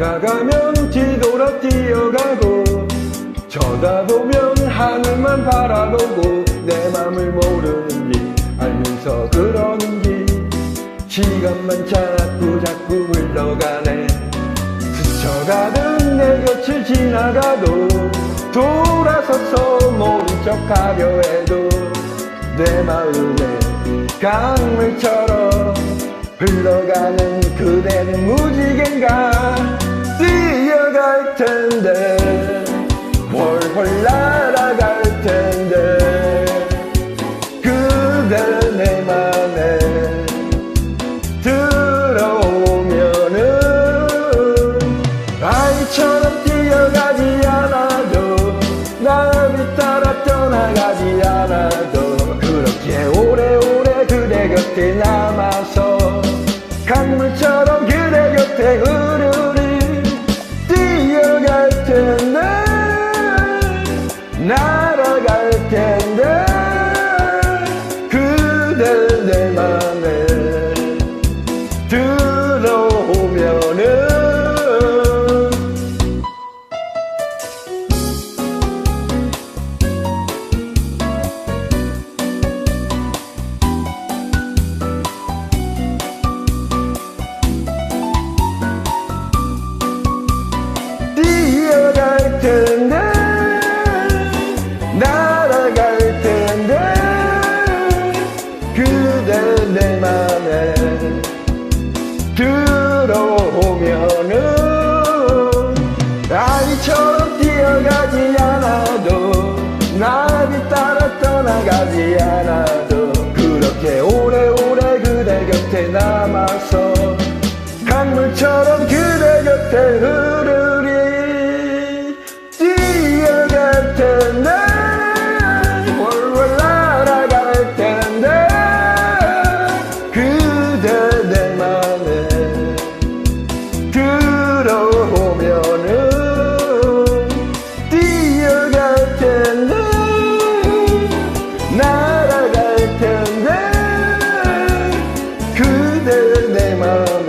지나가면 뒤돌아 뛰어가고 쳐다보면 하늘만 바라보고 내 맘을 모르는 지 알면서 그러는지 시간만 자꾸 자꾸 흘러가네 스쳐가는 내 곁을 지나가도 돌아서서 모른 척 하려 해도 내 마음에 강물처럼 흘러가는 그대는 무지개인가 날아갈 텐데 떠나가지 않아도 그렇게 오래오래 그대 곁에 남아서 강물처럼 그대 곁에 흐르리 뛰어 갈 텐데 월월 날아갈 텐데 그대 내 맘에 들어오 time out.